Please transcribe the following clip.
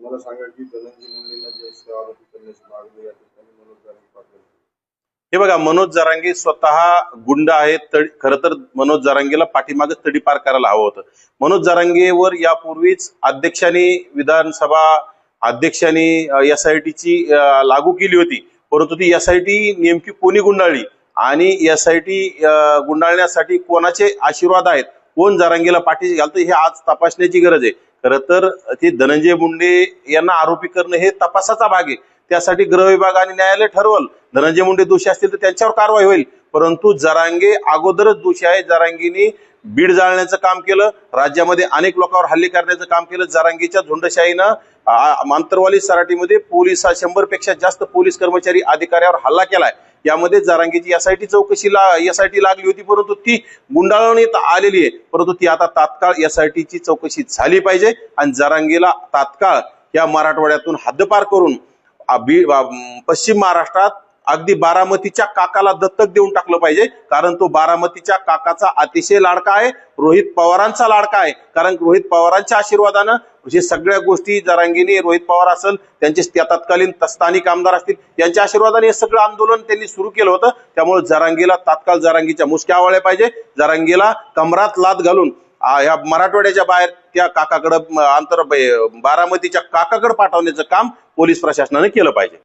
मला सांगा की धनंजय मुंडेला जे आरोपी करण्याची मागणी या ठिकाणी मनोज जरांगे पाटील. हे बघा मनोज जरांगे स्वतः गुंड आहेत खर तर मनोज जरांगेला पाठीमागे तडीपार करायला हवं होतं. मनोज जरांगेवर यापूर्वीच अध्यक्षांनी विधानसभा अध्यक्षांनी एस आय टीची लागू केली होती. परंतु ती एस आय टी नेमकी कोणी गुंडाळली? आणि एस आय टी गुंडाळण्यासाठी कोणाचे आशीर्वाद आहेत? कोण जारांगीला पाठीशी घालतं हे आज तपासण्याची गरज आहे. खरं तर ते धनंजय मुंडे यांना आरोपी करणं हे तपासाचा भाग आहे. त्यासाठी गृह विभाग आणि न्यायालय ठरवल. धनंजय मुंडे दोषी असतील तर त्यांच्यावर कारवाई होईल. परंतु जरांगे अगोदरच दोषी आहे जरांगीने बीड जाळण्याचं काम केलं. राज्यामध्ये अनेक लोकांवर हल्ले करण्याचं काम केलं. जरांगीच्या झुंडशाहीनं मांतरवाली सराटीमध्ये पोलीस शंभरपेक्षा जास्त पोलीस कर्मचारी अधिकाऱ्यावर हल्ला केलाय. यामध्ये जारांगीची एसआयटी चौकशीला एसआयटी लागली होती परंतु ती गुंडाळवण्यात आलेली आहे. परंतु ती आता तात्काळ एसआयटीची चौकशी झाली पाहिजे आणि जारांगीला तात्काळ या मराठवाड्यातून हद्दपार करून पश्चिम महाराष्ट्रात अगदी बारामतीच्या काकाला दत्तक देऊन टाकलं पाहिजे. कारण तो बारामतीच्या काकाचा अतिशय लाडका आहे. रोहित पवारांचा लाडका आहे. कारण रोहित पवारांच्या आशीर्वादानं हे सगळ्या गोष्टी जरांगीने रोहित पवार असेल त्यांचे त्या तत्कालीन स्थानिक आमदार असतील यांच्या आशीर्वादाने हे सगळं आंदोलन त्यांनी सुरू केलं होतं. त्यामुळे जरांगीला तात्काळ जरांगीच्या मुसक्या आवळल्या पाहिजे. जरांगीला कमरात लात घालून ह्या या मराठवाड्याच्या बाहेर त्या काकाकडं अंतर आंतर बारामतीच्या काकाकडे पाठवण्याचं काम पोलीस प्रशासनाने केलं पाहिजे.